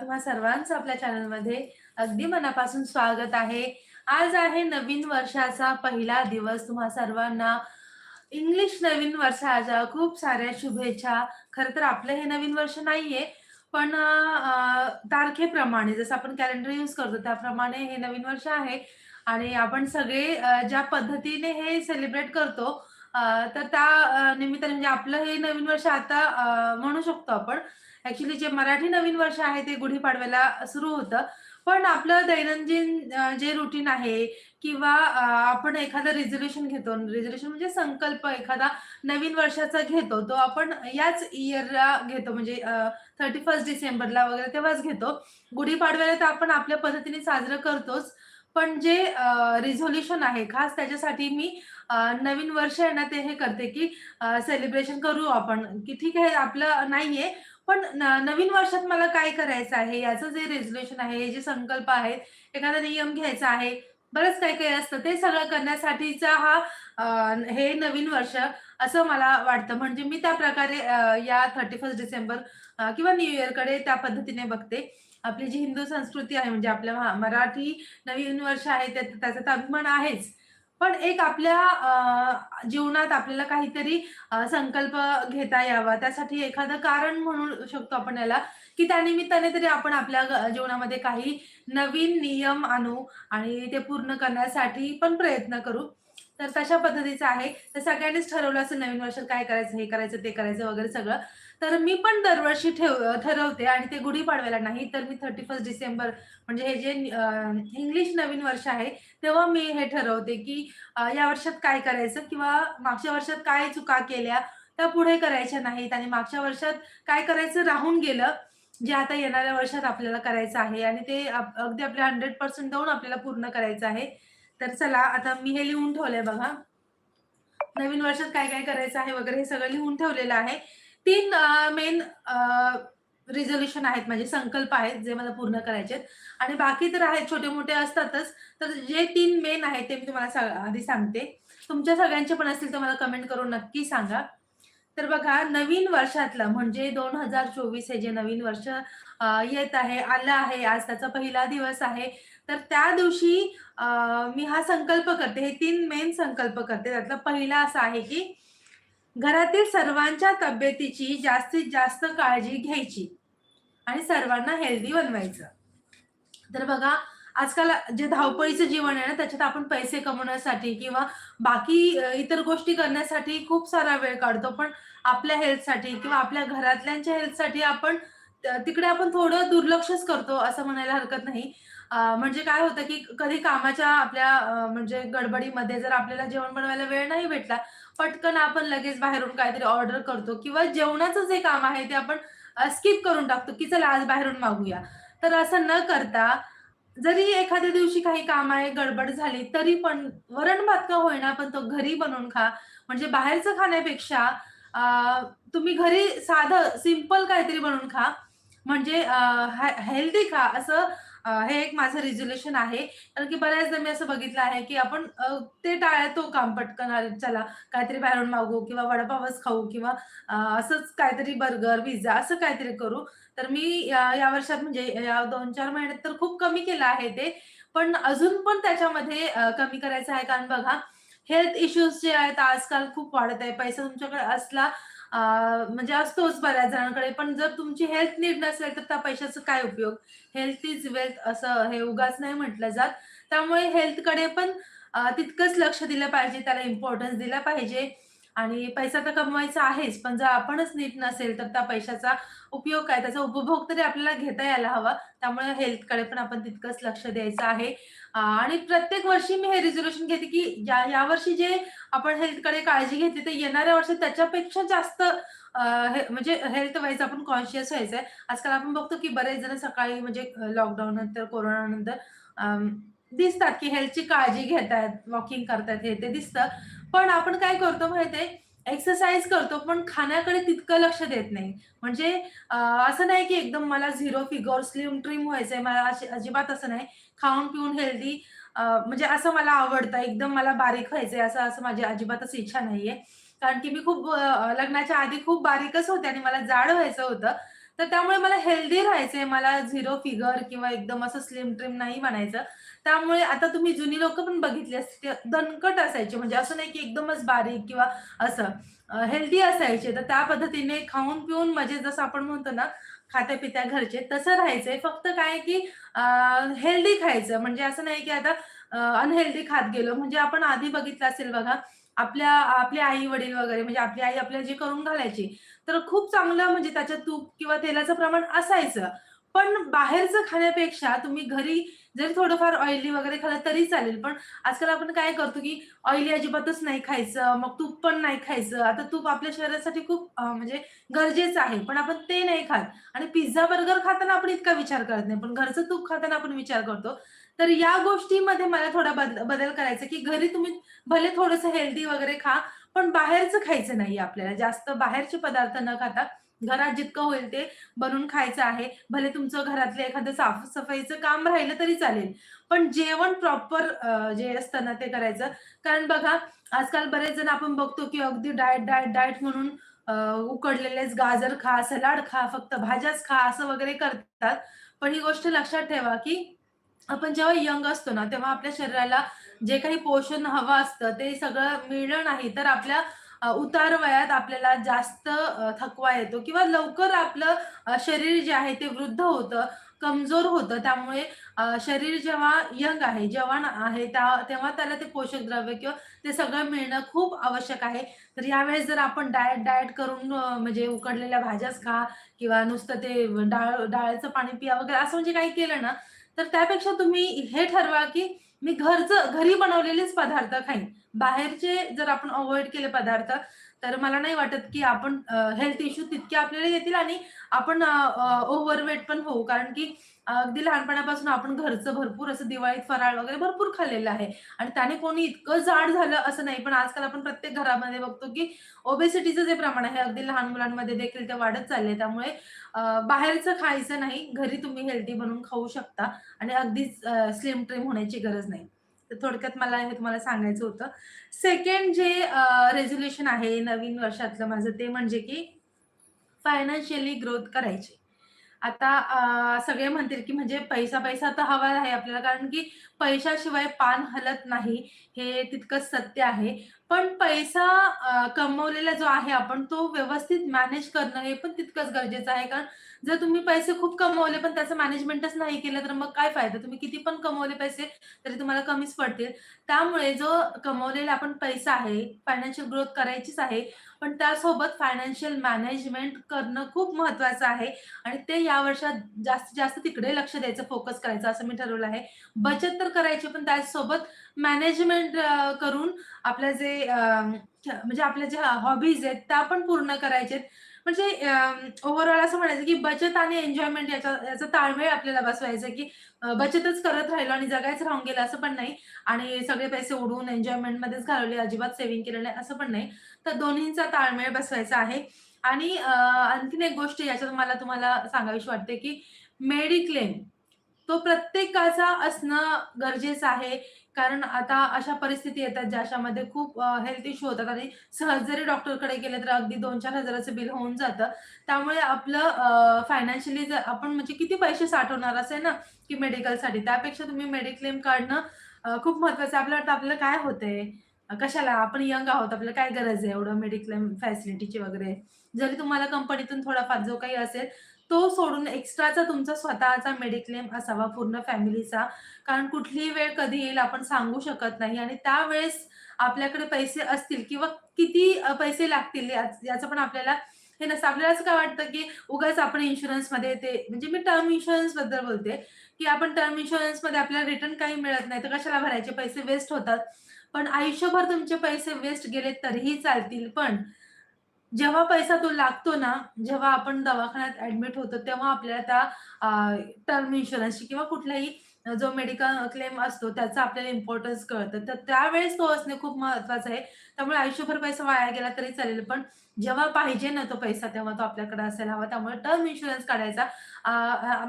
तुम्हा सर्वांचं आपल्या चॅनलमध्ये अगदी मनापासून स्वागत आहे. आज आहे नवीन वर्षाचा पहिला दिवस. तुम्हा सर्वांना इंग्लिश नवीन वर्षाच्या खूप साऱ्या शुभेच्छा. खरं तर आपलं हे नवीन वर्ष नाहीये पण तारखेप्रमाणे जसं आपण कॅलेंडर यूज करतो त्याप्रमाणे हे नवीन वर्ष आहे. आणि आपण सगळे ज्या पद्धतीने हे सेलिब्रेट करतो तर त्या निमित्ताने म्हणजे आपलं हे नवीन वर्ष आता म्हणू शकतो आपण. ऍक्च्युली जे मराठी नवीन वर्ष आहे ते गुढीपाडव्याला सुरू होतं. पण आपलं दैनंदिन जे रुटीन आहे किंवा आपण एखादं रिझोल्यूशन घेतो. रिझोल्यूशन म्हणजे संकल्प एखादा नवीन वर्षाचा घेतो. तो आपण याच इयरला घेतो म्हणजे थर्टी फर्स्ट डिसेंबरला वगैरे तेव्हाच घेतो. गुढीपाडव्याला तर आपण आपल्या पद्धतीने साजरं करतोच. पण जे रिझोल्युशन आहे खास त्याच्यासाठी मी नवीन वर्ष आहे ना, ते हे करते की सेलिब्रेशन करू आपण, की ठीक आहे आपलं नाहीये, पण न नवीन वर्षात मला काय करायचं आहे, याचं जे रेझोल्युशन आहे, हे जे संकल्प आहेत, एखादा नियम घ्यायचा आहे, बरंच काही-काही असतं. ते सगळं करण्यासाठीचा हा हे नवीन वर्ष असं मला वाटतं. म्हणजे मी त्या प्रकारे या 31 डिसेंबर किंवा न्यू इयरकडे त्या पद्धतीने बघते. आपली जी हिंदू संस्कृती आहे, म्हणजे आपल्या मराठी नवीन वर्ष आहे, त्याचा तर अभिमान आहेच. पण एक आपल्या अ, जीवनात आपल्याला काहीतरी संकल्प घेता यावा. त्यासाठी एखादं कारण म्हणू शकतो आपण याला, की त्यानिमित्ताने तरी आपण आपल्या जीवनामध्ये काही नवीन नियम आणू आणि ते पूर्ण करण्यासाठी पण प्रयत्न करू. तर तशा पद्धतीचं आहे. तर सगळ्यांनीच ठरवलं असं नवीन वर्षात काय करायचं, हे करायचं, ते करायचं वगैरे सगळं. तर मी पण दरवर्षी ठेव ठरवते आणि ते गुढीपाडव्याला नाही, तर मी 31 डिसेंबर म्हणजे हे जे इंग्लिश नवीन वर्ष आहे, तेव्हा मी हे ठरवते, की या वर्षात काय करायचं किंवा मागच्या वर्षात काय चुका केल्या, त्या पुढे करायच्या नाहीत आणि मागच्या वर्षात काय करायचं राहून गेलं, जे आता येणाऱ्या वर्षात आपल्याला करायचं आहे आणि ते अगदी आपल्या 100% देऊन आपल्याला पूर्ण करायचं आहे. तर चला आता मी हे लिहून ठेवलंय बघा. नवीन वर्षात काय-काय करायचं आहे वगैरे हे सगळं लिहून ठेवलेलं आहे. तीन मेन रिझोल्युशन आहेत म्हणजे संकल्प आहेत, जे मला पूर्ण करायचे आहेत आणि बाकी तर आहेत छोटे-मोठे असतातच. तर जे तीन मेन आहेत ते मी तुम्हाला आधी सांगते. तुमच्या सगळ्यांचे पण असतील तर मला कमेंट करून नक्की सांगा. तर बघा नवीन वर्षातलं म्हणजे 2024 हे जे नवीन वर्ष येत आहे, आलं आहे. आज त्याचा पहिला दिवस आहे. तर त्या दिवशी मी हा संकल्प करते. हे तीन मेन संकल्प करते. त्यातला पहिला असा आहे, की घरातील सर्वांच्या तब्येतीची जास्तीत जास्त काळजी घ्यायची आणि सर्वांना हेल्दी बनवायचं. तर बघा, आजकाल जे धावपळीचं जीवन आहे ना, त्याच्यात आपण पैसे कमवण्यासाठी किंवा बाकी इतर गोष्टी करण्यासाठी खूप सारा वेळ काढतो. पण आपल्या हेल्थसाठी किंवा आपल्या घरातल्यांच्या हेल्थसाठी आपण तिकडे आपण थोडं दुर्लक्षच करतो, असं म्हणायला हरकत नाही. म्हणजे काय होतं, की कधी कामाच्या आपल्या म्हणजे गडबडीमध्ये जर आपल्याला जेवण बनवायला वेळ नाही भेटला, पटकन आपण लगेच बाहेरून काहीतरी ऑर्डर करतो किंवा जेवणाचं जे काम आहे, ते आपण स्किप करून टाकतो, की चला आज बाहेरून मागूया तर असं न करता जरी एखाद्या दिवशी काही काम आहे, गडबड झाली, तरी पण वरण-भात का होईना, पण तो घरी बनवून खा. म्हणजे बाहेरचं खाण्यापेक्षा तुम्ही घरी साधं सिंपल काहीतरी बनवून खा. म्हणजे हेल्दी खा. असं हे एक माझं रिझोल्युशन आहे. कारण की बऱ्याचदा मी असं बघितलं आहे, की आपण ते टाळतो काम पटकन, चला काहीतरी बाहेरून मागू किंवा वडापावच खाऊ किंवा असंच काहीतरी बर्गर, पिझ्झा असं काहीतरी करू. तर मी या वर्षात म्हणजे या 2-4 महिन्यात तर खूप कमी केलं आहे ते. पण अजून पण त्याच्यामध्ये कमी करायचं आहे. कारण बघा हेल्थ इश्यूज जे आहेत आजकाल खूप वाढत आहे. पैसा तुमच्याकडे असला म्हणजे असतोच बऱ्याच जणांकडे. पण जर तुमची हेल्थ नीट नसेल, तर त्या पैशाचा काय उपयोग? हेल्थ इज वेल्थ असं हे उगाच नाही म्हटलं जात. त्यामुळे हेल्थकडे पण तितकंच लक्ष दिलं पाहिजे, त्याला इम्पॉर्टन्स दिला पाहिजे आणि पैसा तर कमवायचा आहेच, पण जर आपणच नीट नसेल, तर त्या पैशाचा उपयोग काय? त्याचा उपभोग तरी आपल्याला घेता यायला हवा. त्यामुळे हेल्थकडे पण आपण तितकंच लक्ष द्यायचं आहे. आणि प्रत्येक वर्षी मी हे रिझोल्यूशन घेते, की या यावर्षी जे आपण हेल्थकडे काळजी घेतली, ते येणाऱ्या वर्षी त्याच्यापेक्षा जास्त म्हणजे हेल्थ वाईज आपण कॉन्शियस व्हायचं आहे आजकाल आपण बघतो, की बरेच जण सकाळी म्हणजे लॉकडाऊन नंतर, कोरोना नंतर दिसतात, की हेल्थची काळजी घेतायत, वॉकिंग करतायत, हे ते दिसतं. पण आपण काय करतो माहिती आहे, एक्सरसाइज करतो, पण खाण्याकडे तितकं लक्ष देत नाही. म्हणजे असं नाही, की एकदम मला झिरो फिगर, स्लिम ट्रिम व्हायचंय, मला अजिबात असं नाही. खाऊन-पिऊन हेल्दी म्हणजे असं मला आवडतं, एकदम मला बारीक व्हायचंय, असं असं माझी अजिबातच इच्छा नाहीये. कारण की मी खूप लग्नाच्या आधी खूप बारीकच होते आणि मला जाड व्हायचं होतं. तर त्यामुळे मला हेल्दी राहायचंय. मला झिरो फिगर किंवा एकदम असं स्लिम ट्रिम नाही बनायचं. त्यामुळे आता तुम्ही जुनी लोक पण बघितली असतील, दणकट असायचे. म्हणजे असं नाही की एकदमच बारीक किंवा असं हेल्दी असायचे. तर त्या पद्धतीने खाऊन-पिऊन म्हणजे जसं आपण म्हणतो ना, खात्या-पित्या घरचे तसं राहायचंय. फक्त काय की हेल्दी खायचं. म्हणजे असं नाही की आता अनहेल्दी खात गेलो. म्हणजे आपण आधी बघितलं असेल बघा, आपल्या आपले आई-वडील वगैरे म्हणजे आपली आई आपल्याला जे करून घालायची, तर खूप चांगलं म्हणजे त्याच्यात तूप किंवा तेलाचं प्रमाण असायचं. पण बाहेरचं खाण्यापेक्षा तुम्ही घरी जरी थोडंफार ऑइली वगैरे खाल्लं तरी चालेल. पण आजकाल आपण काय करतो, की ऑइली अजिबातच नाही खायचं, मग तूप पण नाही खायचं. आता तूप आपल्या शरीरासाठी खूप म्हणजे गरजेचं आहे. पण आपण ते नाही खात आणि पिझ्झा, बर्गर खाताना आपण इतका विचार करत नाही. पण घरचं तूप खाताना आपण विचार करतो. तर या गोष्टीमध्ये मला थोडा बद बदल करायचा, की घरी तुम्ही भले थोडंसं हेल्दी वगैरे खा, पण बाहेरचं खायचं नाही आपल्याला. जास्त बाहेरचे पदार्थ न खाता घरात जितकं होईल ते बनवून खायचं आहे. भले तुमचं घरातलं एखादं साफसफाईचं काम राहिलं तरी चालेल. पण जेवण प्रॉपर जे असतं ना ते करायचं. कारण बघा आजकाल बरेच जण आपण बघतो, की अगदी डाएट, डाएट, डाएट म्हणून उकडलेलेच गाजर खा, सलाड खा, फक्त भाज्याच खा असं वगैरे करतात. पण ही गोष्ट लक्षात ठेवा, की आपण जेव्हा यंग असतो ना, तेव्हा आपल्या शरीराला जे काही पोषण हवं असतं, ते सगळं मिळलं नाही, तर आपल्या उतार वयात आपल्याला जास्त थकवा येतो किंवा लवकर आपलं शरीर जे आहे ते वृद्ध होतं, कमजोर होतं. त्यामुळे शरीर जेव्हा यंग आहे, जवान आहे, त्या तेव्हा त्याला ते पोषक द्रव्य किंवा ते सगळं मिळणं खूप आवश्यक आहे. तर यावेळेस जर आपण डाएट, डाएट करून म्हणजे उकडलेल्या भाज्याच खा किंवा नुसतं ते डाळ डाळीचं पाणी पिया वगैरे असं म्हणजे काही केलं ना, तर त्यापेक्षा तुम्ही हे ठरवा, की मी घरचं घरी बनवलेलेच पदार्थ खाईन. बाहेरचे जर आपण अवॉइड केले पदार्थ, तर मला नाही वाटत, की आपण हेल्थ इश्यू तितके आपल्याला येतील आणि आपण ओव्हरवेट पण होऊ. कारण की अगदी लहानपणापासून आपण घरचं भरपूर असं दिवाळीत फराळ वगैरे भरपूर खाल्लेलं आहे आणि त्याने कोणी इतकं जाड झालं असं नाही. पण आजकाल आपण प्रत्येक घरामध्ये बघतो, की ओबेसिटीचं जे प्रमाण आहे अगदी लहान मुलांमध्ये देखील ते वाढत चालले त्यामुळे बाहेरचं खायचं नाही. घरी तुम्ही हेल्दी बनवून खाऊ शकता आणि अगदीच स्लिम ट्रिम होण्याची गरज नाही. थोडक्यात मला हे तुम्हाला सांगायचं होतं. सेकंड जे रेझोल्युशन आहे नवीन वर्षातलं माझं ते म्हणजे की फायनान्शियली ग्रोथ करायची. आता सगळे म्हणतील की म्हणजे पैसा-पैसा तर हवा आहे आपल्याला कारण की पैशाशिवाय पान हलत नाही, हे तितकंच सत्य आहे. पण पैसा कमवलेला जो आहे आपण तो व्यवस्थित मॅनेज करणं हे पण तितकंच गरजेचं आहे. कारण जर तुम्ही पैसे खूप कमवले पण त्याचं मॅनेजमेंटच नाही केलं तर मग काय फायदा? तुम्ही किती पण कमवले पैसे तरी तुम्हाला कमीच पडतील. त्यामुळे जो कमवलेला आपण पैसा आहे, फायनान्शियल ग्रोथ करायचीच आहे. पण त्यासोबत फायनान्शियल मॅनेजमेंट करणं खूप महत्वाचं आहे आणि ते या वर्षात जास्तीत जास्त तिकडे लक्ष द्यायचं, फोकस करायचं असं मी ठरवलं आहे. बचत तर करायची पण त्यासोबत मॅनेजमेंट करून आपल्या जे म्हणजे आपल्या ज्या हॉबीज आहेत त्या पण पूर्ण करायच्यात. म्हणजे ओव्हरऑल असं म्हणायचं की बचत आणि एन्जॉयमेंट याचा याचा ताळमेळ आपल्याला बसवायचा की बचतच करत राहिलो आणि जगायचं राहून गेलं असं पण नाही आणि सगळे पैसे उडवून एन्जॉयमेंटमध्येच घालवले, अजिबात सेव्हिंग केलं नाही असं पण नाही. तर दोन्हींचा ताळमेळ बसवायचा आहे आणि आणखीन एक गोष्ट याच्यात मला तुम्हाला सांगावीशी वाटते की मेडिक्लेम तो प्रत्येकाचा असणं गरजेचं आहे. कारण आता अशा परिस्थिती येतात ज्याच्यामध्ये खूप हेल्थ इश्यू होतात आणि सहज जरी डॉक्टरकडे गेले तर अगदी दोन चार हजाराचं बिल होऊन जातं. त्यामुळे आपलं फायनान्शियली जर आपण म्हणजे किती पैसे साठवणार असे ना, की मेडिकलसाठी. त्यापेक्षा तुम्ही मेडिक्लेम काढणं खूप महत्त्वाचं आहे. आपल्याला आपलं आपल्याला काय होतंय? कशाला? आपण यंग आहोत. आपल्याला काय गरज आहे एवढं मेडिक्लेम फॅसिलिटीची वगैरे. जरी तुम्हाला कंपनीतून थोडाफार जो काही असेल, तो सोडून एक्स्ट्राचा तुमचा स्वतःचा मेडिक्लेम असावा पूर्ण फॅमिलीचा. कारण कुठलीही वेळ कधी येईल आपण सांगू शकत नाही आणि त्यावेळेस आपल्याकडे पैसे असतील किंवा किती पैसे लागतील याचं पण आपल्याला हे नसतं. आपल्याला असं काय वाटतं, की उगाच आपण इन्शुरन्समध्ये ते म्हणजे मी टर्म इन्शुरन्सबद्दल बोलते, की आपण टर्म इन्शुरन्समध्ये आपल्याला रिटर्न काही मिळत नाही, तर कशाला भरायचे? पैसे वेस्ट होतात. पण आयुष्यभर तुमचे पैसे वेस्ट गेले तरीही चालतील. पण जेव्हा पैसा तो लागतो ना, जेव्हा आपण दवाखान्यात ऍडमिट होतो, तेव्हा आपल्याला त्या टर्म इन्शुरन्सची किंवा कुठलाही जो मेडिकल क्लेम असतो, त्याचा आपल्याला इम्पॉर्टन्स कळतं. तर त्यावेळेस तो असणे खूप महत्वाचं आहे. त्यामुळे आयुष्यभर पैसा वाया गेला तरी चालेल, पण जेव्हा पाहिजे ना तो पैसा, तेव्हा तो आपल्याकडे असायला हवा. त्यामुळे टर्म इन्शुरन्स काढायचा.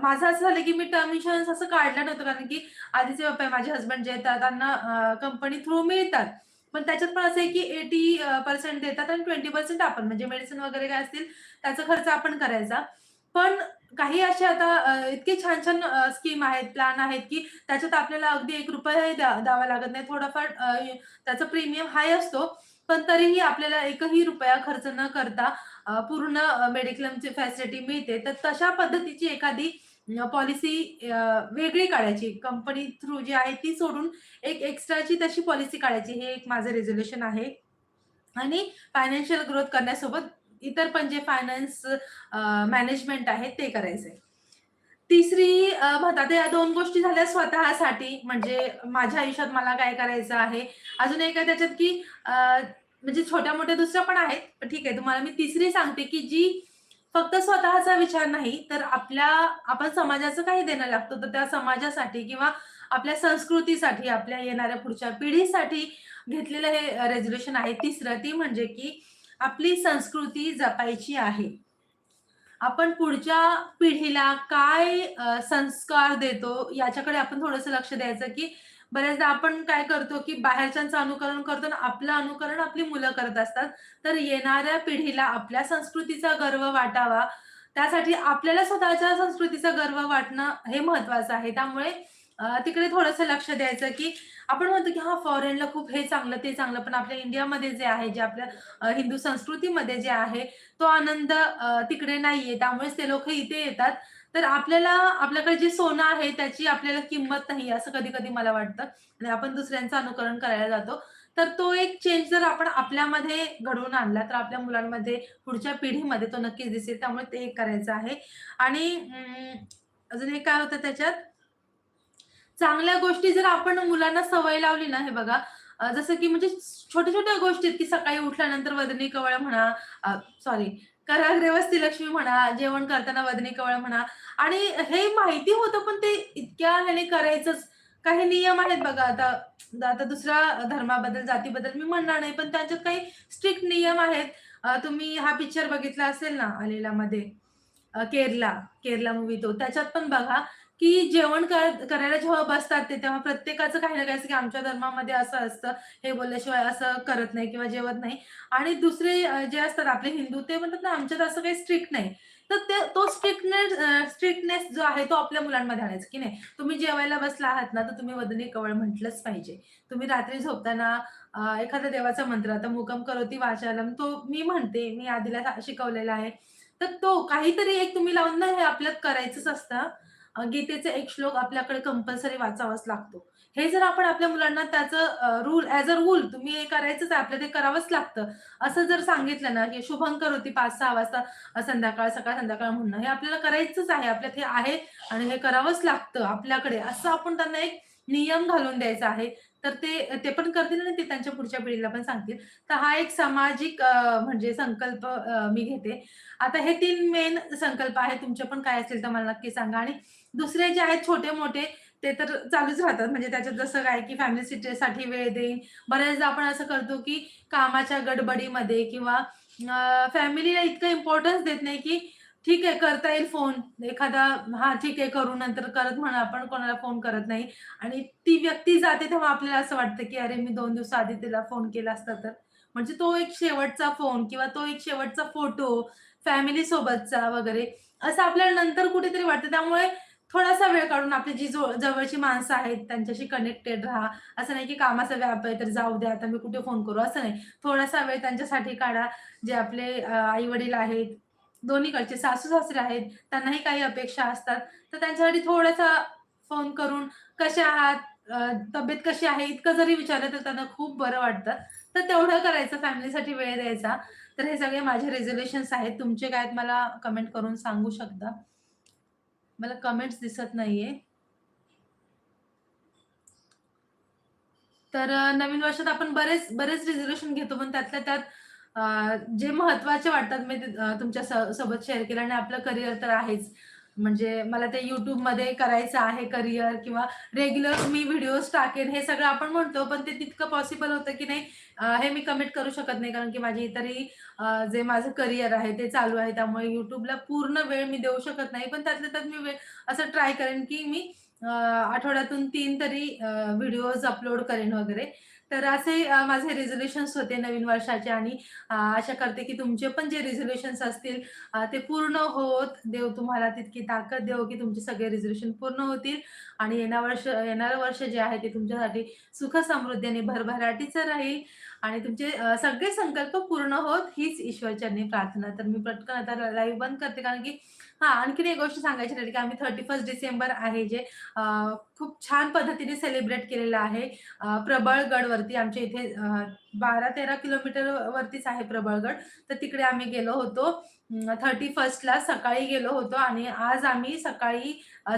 माझं असं झालं, की मी टर्म इन्शुरन्स असं काढलं नव्हतं, कारण की आधीचे पप्पा माझे हसबंड जे येतात त्यांना कंपनी थ्रू मिळतात. पण त्याच्यात पण असं आहे, की 80% देतात आणि 20% आपण म्हणजे मेडिसिन वगैरे काय असतील त्याचा खर्च आपण करायचा. पण काही असे आता इतके छान-छान स्कीम आहेत, प्लॅन आहेत, की त्याच्यात आपल्याला अगदी ₹1 द्या द्यावा लागत नाही. थोडाफार त्याचा प्रीमियम हाय असतो, पण तरीही आपल्याला एकही रुपया खर्च न करता पूर्ण मेडिक्लेमची फॅसिलिटी मिळते. तर तशा पद्धतीची एखादी पॉलिसी वेगळी काढायची. कंपनी थ्रू जी आहे ती सोडून एक एक्स्ट्राची तशी पॉलिसी काढायची. हे एक माझं रेझोल्युशन आहे. आणि फायनान्शियल ग्रोथ करण्यासोबत इतर पण जे फायनान्स मॅनेजमेंट आहे ते करायचंय. तिसरी अ, म्हणतात या दोन गोष्टी झाल्या स्वतःसाठी म्हणजे माझ्या आयुष्यात मला काय करायचं आहे. अजून एक आहे त्याच्यात की म्हणजे छोट्या-मोठ्या दुसऱ्या पण आहेत. ठीक आहे तुम्हाला मी तिसरी सांगते की जी फक्त स्वतःचा विचार नाही, तर आपल्या आपण समाजाचं काही देणं लागतो, तर त्या समाजासाठी किंवा आपल्या संस्कृतीसाठी, आपल्या येणाऱ्या पुढच्या पिढीसाठी घेतलेलं हे रेझोल्यूशन आहे तिसरं. ती म्हणजे की आपली संस्कृती जपायची आहे. आपण पुढच्या पिढीला काय संस्कार देतो याच्याकडे आपण थोडंसं लक्ष द्यायचं, की बऱ्याचदा आपण काय करतो, की बाहेरच्यांचं अनुकरण करतो आणि आपलं अनुकरण आपली मुलं करत असतात. तर येणाऱ्या पिढीला आपल्या संस्कृतीचा गर्व वाटावा, त्यासाठी आपल्याला स्वतःच्या संस्कृतीचा गर्व वाटणं हे महत्वाचं आहे. त्यामुळे तिकडे थोडंसं लक्ष द्यायचं, की आपण म्हणतो, की हा फॉरेनला खूप हे चांगलं, ते चांगलं, पण आपल्या इंडियामध्ये जे आहे, जे आपल्या हिंदू संस्कृतीमध्ये जे आहे, तो आनंद तिकडे नाहीये. त्यामुळेच ते लोक इथे येतात. तर आपल्याला आपल्याकडे जे सोनं आहे त्याची आपल्याला किंमत नाही असं कधी-कधी मला वाटतं आणि आपण दुसऱ्यांचं अनुकरण करायला जातो. तर तो एक चेंज जर आपण आपल्यामध्ये घडवून आणला, तर आपल्या मुलांमध्ये, पुढच्या पिढीमध्ये तो नक्कीच दिसेल. त्यामुळे ते एक करायचं आहे आणि अजून एक काय होतं त्याच्यात चांगल्या गोष्टी जर आपण मुलांना सवय लावली ना, हे बघा जसं की म्हणजे छोट्या-छोट्या गोष्टी आहेत, की सकाळी उठल्यानंतर वदनी कवळ म्हणा, सॉरी कराग्रे लक्ष्मी म्हणा, जेवण करताना वदनी कवळ म्हणा आणि हे माहिती होतं, पण ते इतक्या ह्याने करायचंच. काही नियम आहेत बघा आता आता दुसऱ्या धर्माबद्दल, जातीबद्दल मी म्हणणार नाही, पण त्यांच्यात काही स्ट्रिक्ट नियम आहेत. तुम्ही हा पिक्चर बघितला असेल ना आलेला मध्ये केरला, केरला मूवी तो. त्याच्यात पण बघा, की जेवण कर करायला जेव्हा बसतात ते, तेव्हा प्रत्येकाचं काही ना काही असतं, की आमच्या धर्मामध्ये असं असतं, हे बोलल्याशिवाय असं करत नाही किंवा जेवत नाही. आणि दुसरे जे असतात आपले हिंदू, ते म्हणतात ना, आमच्यात असं काही स्ट्रिक्ट नाही. तर ते तो स्ट्रिक्टनेस स्ट्रिक्टनेस जो आहे, तो आपल्या मुलांमध्ये आणायचा, की नाही तुम्ही जेवायला बसला आहात ना, तर तुम्ही वदनी कवळ म्हटलंच पाहिजे. तुम्ही रात्री झोपताना एखाद्या देवाचा मंत्र, आता मुकम करोती वाचालम" तो मी म्हणते, मी आधीला शिकवलेला आहे. तर तो काहीतरी एक तुम्ही लावून ना, हे आपल्यात करायचंच असतं. गीतेचा एक श्लोक आपल्याकडे कंपल्सरी वाचावाच लागतो. हे जर आपण आपल्या मुलांना त्याचं रूल ऍज अ रूल तुम्ही हे करायचंच आहे, आपल्याला ते करावंच लागतं. असं जर सांगितलं ना, की शुभंकर होती 5-6 वाजता संध्याकाळ, सकाळ-संध्याकाळ म्हणणं हे आपल्याला करायचंच आहे. आपल्यात हे आहे आणि हे करावंच लागतं आपल्याकडे. असं आपण त्यांना एक नियम घालून द्यायचा आहे. तर ते ते पण करतील आणि ते त्यांच्या पुढच्या पिढीला पण सांगतील. तर हा एक सामाजिक म्हणजे संकल्प मी घेते. आता हे तीन मेन संकल्प आहेत. तुमचे पण काय असतील तर मला नक्की सांगा आणि दुसरे जे आहेत छोटे-मोठे ते तर चालूच राहतात. म्हणजे त्याच्यात जसं काय की फॅमिली सिटीसाठी वेळ देईन. बऱ्याचदा आपण असं करतो की कामाच्या गडबडीमध्ये किंवा फॅमिलीला इतकं इम्पॉर्टन्स देत नाही की ठीक आहे करता येईल फोन. एखादा हा ठीक आहे करू नंतर करत म्हणा आपण कोणाला फोन करत नाही आणि ती व्यक्ती जाते तेव्हा आपल्याला असं वाटतं की अरे मी दोन दिवस आधी तिला फोन केला असता तर. म्हणजे तो एक शेवटचा फोन किंवा तो एक शेवटचा फोटो फॅमिली सोबतचा वगैरे असं आपल्याला नंतर कुठेतरी वाटतं. त्यामुळे थोडासा वेळ काढून आपली जी जो जवळची माणसं आहेत त्यांच्याशी कनेक्टेड राहा. असं नाही की कामाचा व्याप आहे तर जाऊ द्या आता मी कुठे फोन करू असं नाही. थोडासा वेळ त्यांच्यासाठी काढा. जे आपले आई-वडील आहेत, दोन्हीकडचे सासू-सासरे आहेत, त्यांनाही काही अपेक्षा असतात. तर त्यांच्यासाठी थोडासा फोन करून कसे आहात? तब्येत कशी आहे? इतकं जरी विचारलं तर त्यांना खूप बरं वाटतं. तर तेवढं करायचं फॅमिलीसाठी वेळ द्यायचा. तर हे सगळे माझे रेझोल्युशन्स आहेत. तुमचे काय आहेत मला कमेंट करून सांगू शकता. मला कमेंट्स दिसत नाहीये. तर नवीन वर्षात आपण बरेच बरेच रिझोल्यूशन घेतो, पण त्यातल्या त्यात जे महत्त्वाचे वाटतात मी तुमच्यासोबत शेअर केलं आणि आपलं करिअर तर आहेच. म्हणजे मला ते मध्ये करायचं आहे करिअर किंवा रेग्युलर मी व्हिडिओज टाकेन हे सगळं आपण म्हणतो, पण ते तितकं पॉसिबल होतं की नाही हे मी कमिट करू शकत नाही. कारण की माझे इतरही जे माझं करिअर आहे ते चालू आहे. त्यामुळे युट्यूबला पूर्ण वेळ मी देऊ शकत नाही. पण त्यातल्या त्यात मी वेळ असं ट्राय करेन की मी आठवड्यातून तीन तरी व्हिडिओज अपलोड करेन वगैरे. तर असे माझे रेझोल्युशन्स होते नवीन वर्षाचे आणि आशा करते की तुमचे पण जे रिझोल्यूशन्स असतील ते पूर्ण होत. देव तुम्हाला तितकी ताकद देव की तुमचे सगळे रेझोल्युशन पूर्ण होतील आणि येणार वर्ष येणारं वर्ष जे आहे ते तुमच्यासाठी सुख समृद्धी आणि भरभराटीचं राहील आणि तुमचे सगळे संकल्प पूर्ण होत हीच ईश्वरचरणी प्रार्थना. तर मी पटकन आता लाईव्ह बंद करते कारण की हा आणखीन एक गोष्ट सांगायची राहिली की आम्ही 31 डिसेंबर आहे जे खूप छान पद्धतीने सेलिब्रेट केलेलं आहे. प्रबळगडवरती आमच्या इथे बारा तेरा किलोमीटर वरतीच आहे प्रबळगड. तर तिकडे आम्ही गेलो होतो. थर्टी फर्स्टला सकाळी गेलो होतो आणि आज आम्ही सकाळी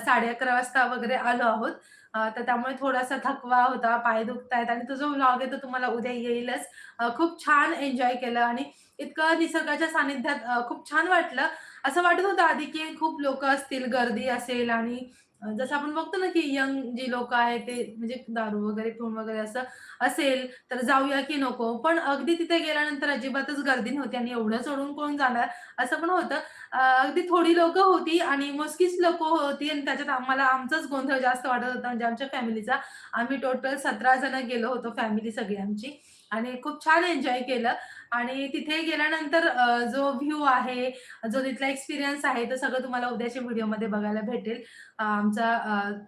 साडे अकरा वाजता वगैरे आलो आहोत. अ, तर त्यामुळे थोडासा थकवा होता, पाय दुखतायत आणि तो जो व्लॉग आहे तो तुम्हाला उद्या येईलच. अ, खूप छान एन्जॉय केलं आणि इतकं निसर्गाच्या सानिध्यात अ, खूप छान वाटलं. असं वाटत होतं आधी की खूप लोकं असतील, गर्दी असेल आणि अ, जसं आपण बघतो ना की यंग जी लोकं आहेत ते म्हणजे दारू वगैरे पिऊन वगैरे असं असेल, तर जाऊया की नको. पण अगदी तिथे गेल्यानंतर अजिबातच गर्दी नव्हती आणि एवढं सोडून कोण जाणार असं पण होतं. अ, अगदी थोडी लोकं होती आणि मोजकीच लोकं होती आणि त्याच्यात आम्हाला आमचाच गोंधळ जास्त वाटत होता म्हणजे आमच्या फॅमिलीचा. आम्ही टोटल 17 जण गेलो होतो फॅमिली सगळी आमची आणि खूप छान एन्जॉय केलं आणि तिथे गेल्यानंतर जो व्ह्यू आहे, जो तिथला एक्सपिरियन्स आहे, तो सगळं तुम्हाला उद्याच्या व्हिडिओमध्ये बघायला भेटेल. आमचा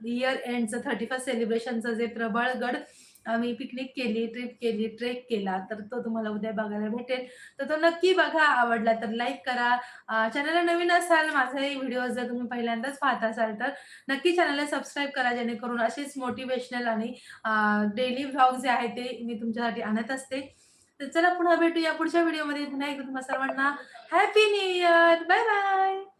इयर एंडचं 31st सेलिब्रेशनचं जे प्रबळगड आम्ही पिकनिक केली, ट्रिप केली, ट्रेक केला, तर तो तुम्हाला उद्या बघायला भेटेल. तर तो नक्की बघा. आवडला तर लाईक करा. चॅनलला नवीन असाल, माझे व्हिडिओज जर तुम्ही पहिल्यांदाच पाहत असाल, तर नक्की चॅनलला सबस्क्राईब करा जेणेकरून असेच मोटिवेशनल आणि डेली व्लॉग जे आहे ते मी तुमच्यासाठी आणत असते. तर चला पुन्हा भेटूया पुढच्या व्हिडिओमध्ये. पुन्हा एकदा तुम्हा सर्वांना happy new year. Bye bye.